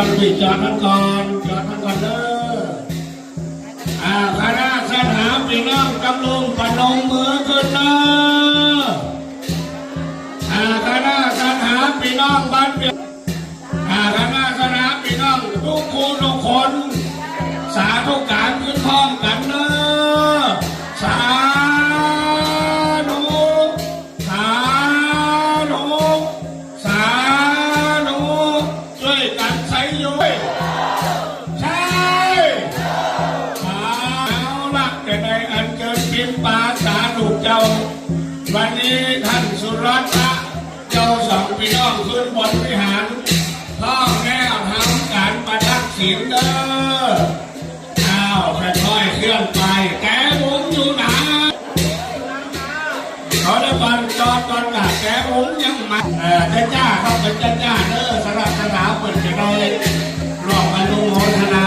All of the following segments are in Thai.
กันสิจอดมันก่อนจอดมันก่อนเด้ออ่าคณะสถาพี่น้องกำลุงปนมมือขึ้นเด้ออาคณะสถาพี่น้องบ้านเปียอ่าคณะสถาพี่น้องทุกคนทุกคน สาธุการขึ้นพร้อมกัน เออจ้าจ้าเข้าเป็นจ้าจ้าเด้อสำหรับสนามเปิดจะได้รอบอนุโมทนา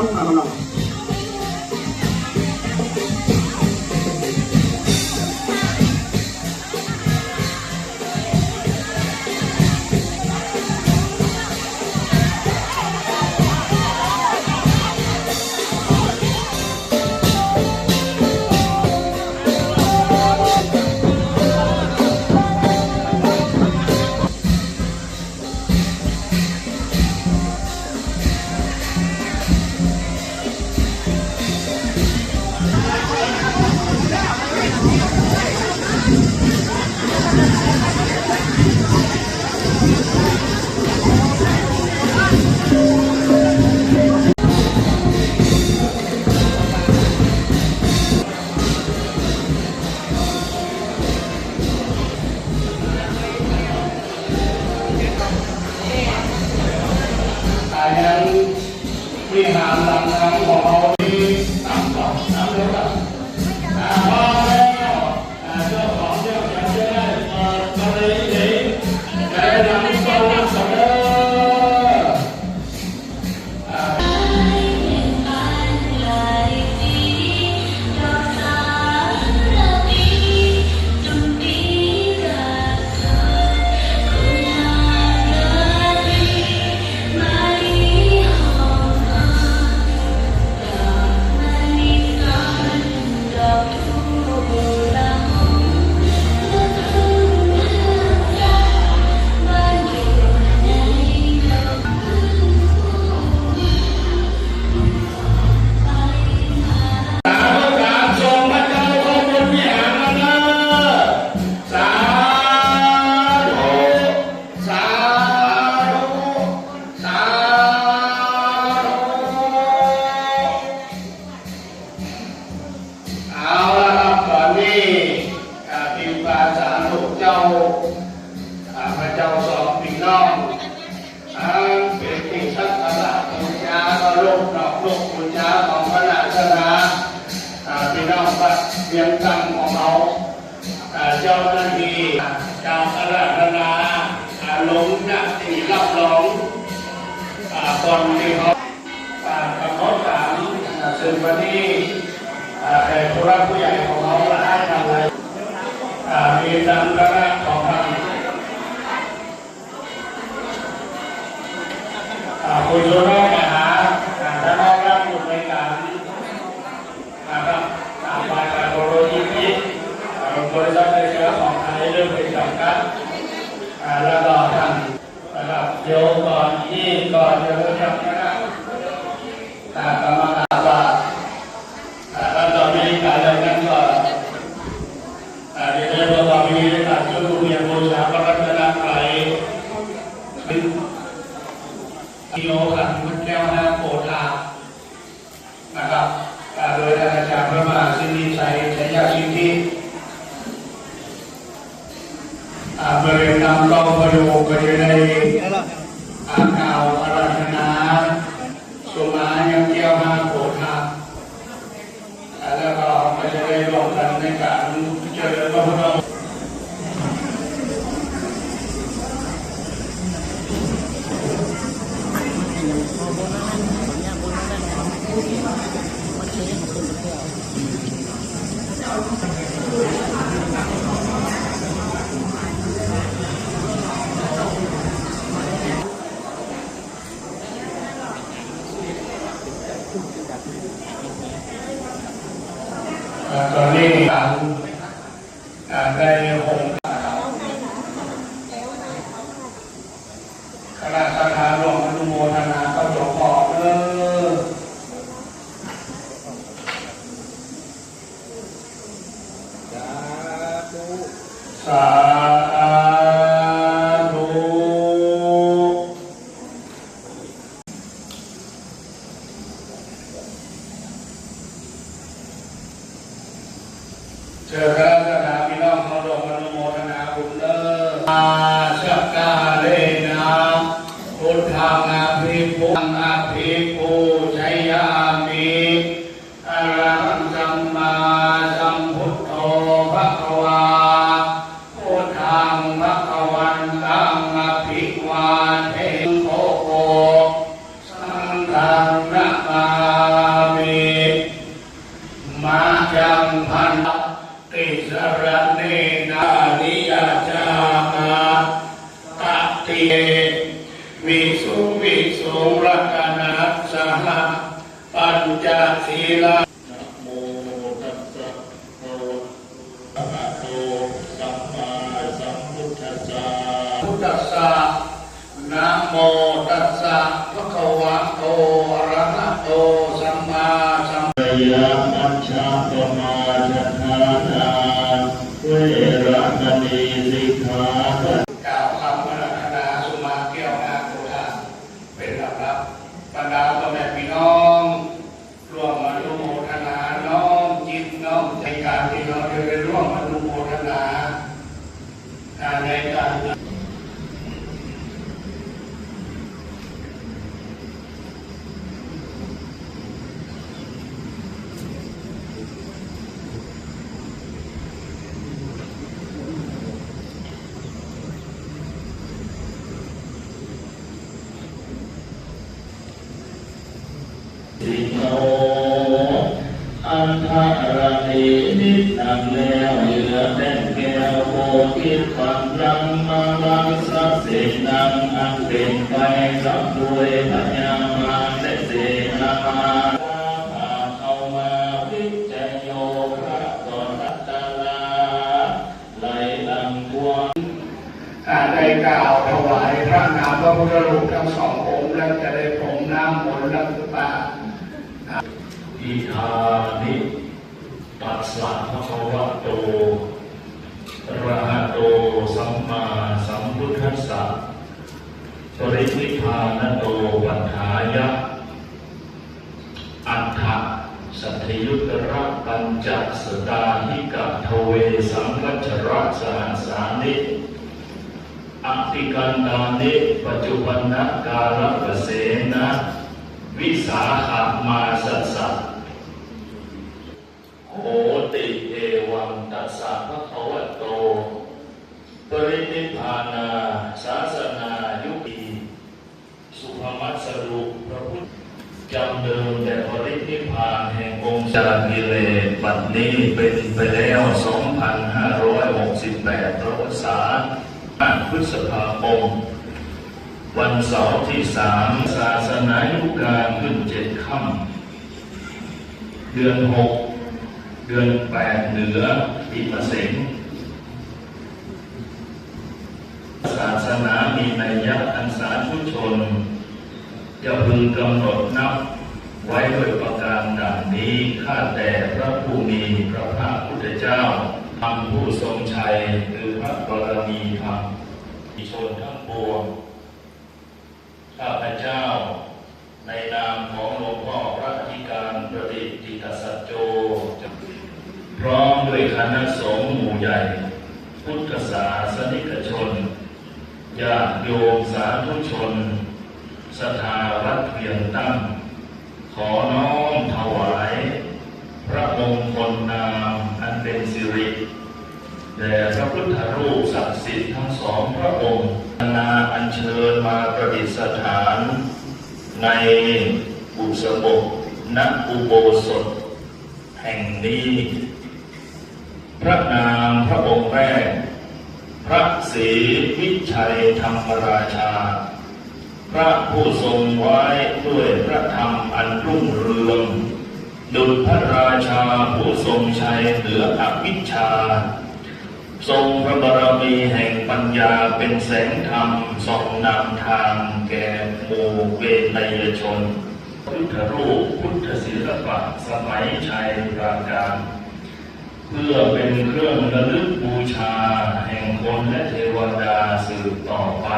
อา ผู้รักผู้ใหญ่ของเขาละให้ทำอะไรอามีดังคณะของทาง อ่าคุณโยโน่นะฮะอ่าท่านได้รับบุญในการนะครับตามไปการโปรโลยีนี้อ่าบริษัทในเชื้อของไทยเริ่มเป็นจำกัดอ่าแล้วก็ท่านนะครับโยก่อนยี่ก่อนจะเริ่มทำนะครับอ่ากรรมการว่าอ่าแล้วตอนนี้การเริ่มนั้นก็อ่าเดี๋ยวเริ่มต่อไปนี้การช่วยดูเมียบูชาพระรัตนตรัย กิโลขันพุทธแก้วนาโปธานะครับโดยท่านอาจารย์พระมหาสิริชัยชัยยสิทธิอ่าบริเวณนำกองประดูกก็อยู่ในอากาวอาราธนาสุมายังแก้วนาโปธาอ่าแล้วก็ก็จะได้ร่วมกันในการเจริญพระพุทธมนต์ อ่าตอนนี้ทางอ่าได้หงคณะสังฆารวมอนุโมทนากับหลวงพ่อเออสาธุ เติวิสุวิสุรักนัสสหปัญจศีลานะโมตัสสะภะคะวะโตสัมมาสัมพุทธัสสะพุทธัสสะนะโมตัสสะภะคะวะโตอะระหะโตสัมมาสัมยามัชฌาปมาจทานาเวระมณีสิกขาปะ กล่าวคำพระราชนาสุมาแก้วนาโคทาเป็นลำดับบรรดาพ่อแม่พี่น้องร่วมอนุโมทนาน้อมจิตน้อมใจการที่เราจะได้ร่วมอนุโมทนาอ่าในการ สิโนอันทะระเนนิสังแล้วเหลือแต่แก้วโพธิปัญญังมาลัง สัสเสนังอันเป็นไปกับด้วยพญามาเสนามาผ่านเอามาวิจัยโยพระตัตลาไหลลังกวงอ่าได้กล่าวถวายพระนามพระพุทธรูปทั้งสององค์แล้วจะได้ผมน้ำมนต์และสุปาอิทานิปัสสะภะคะวะโต ระหะโตสัมมาสัมพุทธัสสะปรินิพานโตปัฏฐายะ อัฏฐสัทยุตระปัญจสดาหิกะทเวสังกัจระสหสานิอติกันตานิปัจจุบันนกาลเกษนะวิสาขามาสัสสะโหติเอวังตัสสะ รินิพานา ศาสนายุปีสุภมัสรุปพระพุทธจำเดิมแต่ปรินิพานแห่งองค์จากิเลสบัดนี้เป็นไปแล้ว 2,568ประวัติศาสตร์พฤษภาคมวันเสาร์ที่สามศาสนายุการขึ้นเจ็ดค่ำเดือนหกเดือนแปดเหนือปีมะเสง ศาสนามีนัยยะอันสาธุชนจะพึงกำหนดนับไว้ด้วยประการดังนี้ข้าแต่พระผู้มีพระภาคพุทธเจ้าทำผู้ทรงชัยคือพระบรมีธรรมที่ชนทั้งปวงข้าพเจ้า ในนามของหลวงพ่อพระอธิการประดิษฐิตสัจโจ พร้อมด้วยคณะสงฆ์หมู่ใหญ่ พุทธศาสนิกชน ญาติโยมสาธุชนสถาวัดเพียงตั้ง ขอน้อมถวาย พระมงคลนามอันเป็นสิริแด่พระพุทธรูปศักดิ์สิทธิ์ทั้งสองพระองค์นาอัญเชิญมาประดิษฐาน ในบุษบกนักอุโบสถ แห่งนี้ พระนามพระองค์แรก พระศรีวิชัยธรรมราชา พระผู้ทรงไว้ด้วยพระธรรมอันรุ่งเรือง ดุจพระราชาผู้ทรงชัยเหนืออวิชชา ทรงพระบารมีแห่งปัญญาเป็นแสงธรรมส่องนำทางแก่หมู่เวนยชน พุทธรูปพุทธศิลปะสมัยชัยปราการ เพื่อเป็นเครื่องระลึกบูชาแห่งคนและเทวดาสืบต่อไป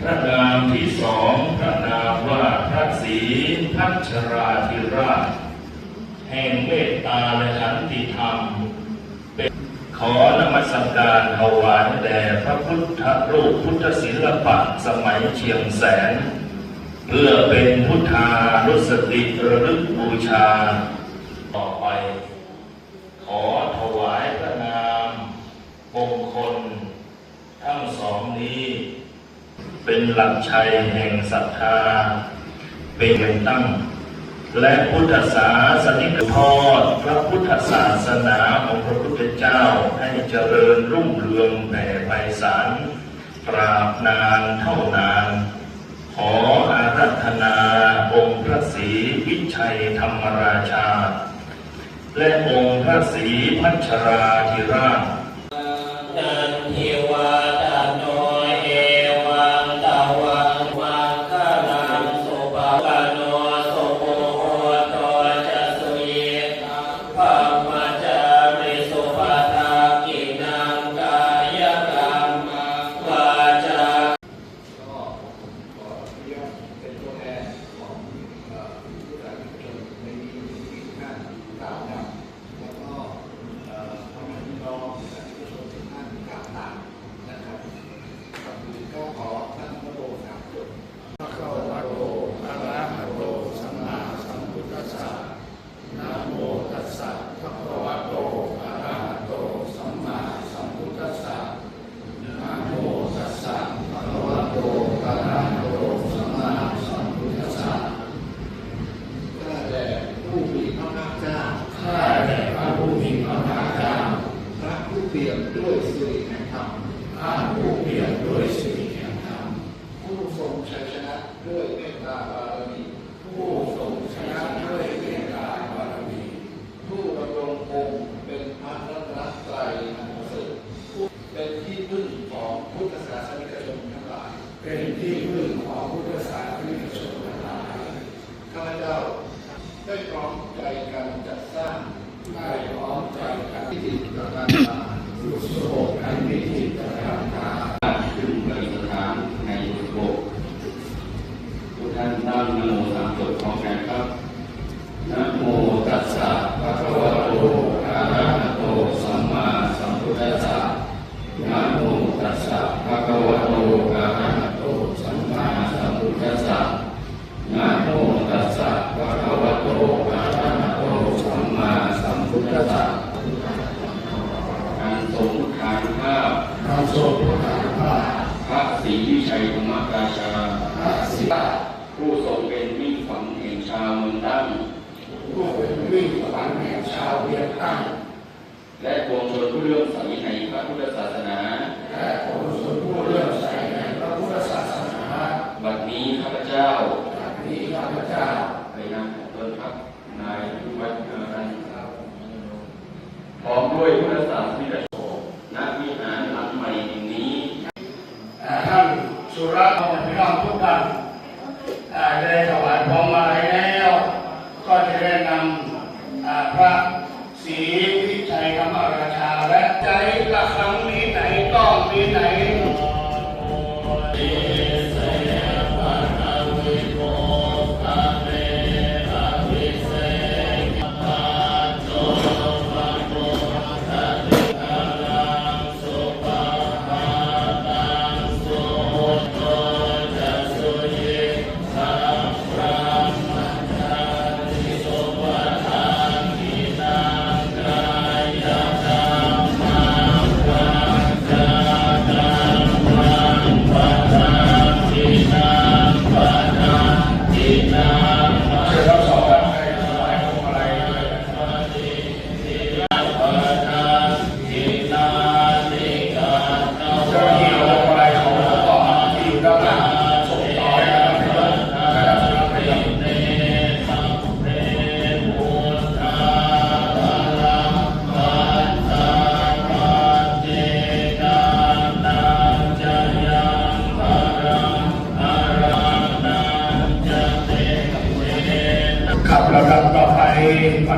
พระนามที่สองพระนามว่าพระศรีพัชราธิราช แห่งเมตตาและขันติธรรม เป็นขอนมัสการถวายแด่พระพุทธรูปพุทธศิลปะสมัยเชียงแสน เพื่อเป็นพุทธานุสติระลึกบูชาต่อไป ขอถวายพระนามมงคล ทั้งสองนี้ เป็นหลักชัยแห่งศรัทธา เป็นตั้ง และพุทธศาสนิกทอดพระพุทธศาสนาของพระพุทธเจ้าให้เจริญรุ่งเรืองแผ่ไพศาลตราบนานเท่านาน ขออารัธนาองค์พระศรีวิชัยธรรมราชา และองค์พระศรีพัชราธิราชนันทวาดานเอวังตาวังวังคาลังสุภาปโนสุโภโหโตจะสุเยภามาจาริสุภาตากินังกายกรรมวาจา ก็ขออนุญาตเป็นตัวแทนของเอ่อผู้สาธุชนในนี้ที่ท่านกล่าวนำแล้วก็เอ่อพ่อแม่พี่น้องสาธุชนทุกท่านกล่าวตามนะครับก่อนอื่นก็ขอท่านพระโตสามจบ ภะคะวะโตอะระหะโตสัมมาสัมพุทธัสสะนะโมตัสสะภะคะวะโตอะระหะโตสัมมาสัมพุทธัสสะนะโมตัสสะภะคะวะโตอะระหะโตสัมมาสัมพุทธัสสะ ข้าแต่ผู้มีพระภาคเจ้า ข้าแต่พระผู้มีพระภาคเจ้า พระผู้เปี่ยมด้วยสิริแห่งธรรม ข้าผู้เปี่ยมด้วยสิริแห่งธรรม ผู้ทรงชัยชนะด้วยเมตตาบารมี ผู้ทรงชนะด้วยเมตตาบารมี ผู้ดำรงคงเป็นพระรัตนตรัยอันประเสริฐผู้เป็นที่พึ่งของพุทธศาสนิกชนทั้งหลาย เป็นที่พึ่งของพุทธศาสนิกชนทั้งหลาย ข้าพเจ้าได้พร้อมใจกันจัดสร้าง ได้พร้อมใจกัน พิธีประการตา บุษบกอันวิจิตรการตา ขึ้นประดิษฐานในโบกทุกท่านตั้งนะโมสามจบพร้อมกันครับนะโมตัสสะภะคะวะโตอะระหะโตสัมมาสัมพุทธัสสะนะโมตัส ส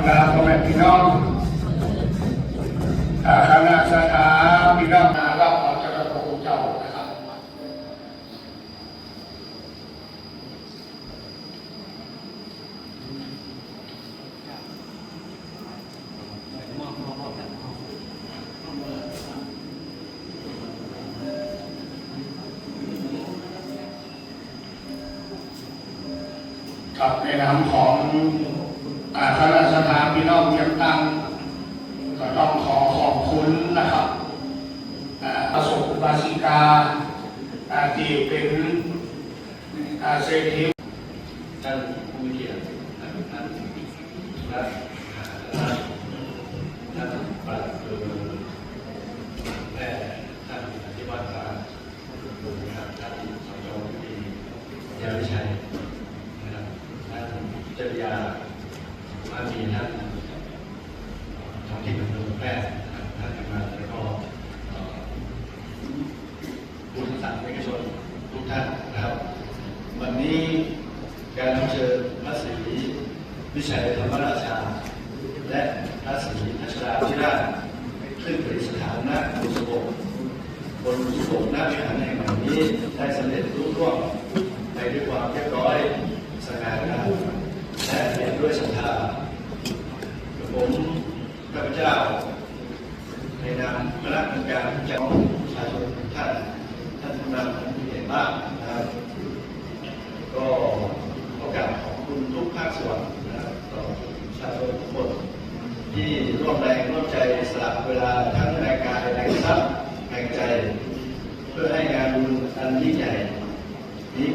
come, come, no, ถาพี่น้องเชียงตังก็ต้องขอขอบคุณนะครับประสบบาสิกาที่เป็นเศรษฐีท่านผู้เกียรติและ ท่านนะครับ วันนี้การเชิญพระศรีวิชัยธรรมราชา และพระศรีนัชราธิราชขึ้นประดิานะน้าอุโบสถบนอุโบสหน้าวิหารแห่งนี้ได้สำเร็จรุ่ร่วงไปด้วยความเรียบร้อยสง่างามและเปี่มด้วยศรัทธาผมข้าพเจ้า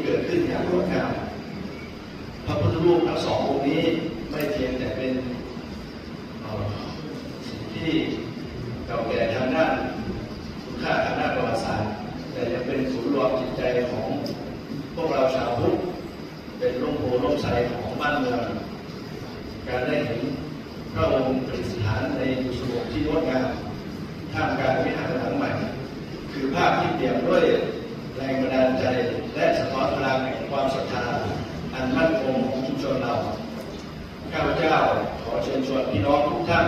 เกิดขึ้นอย่างรวดเร็วพระพุทธรูปทั้งสององค์นี้ไม่เพียงแต่เป็น พี่น้องทุกท่าน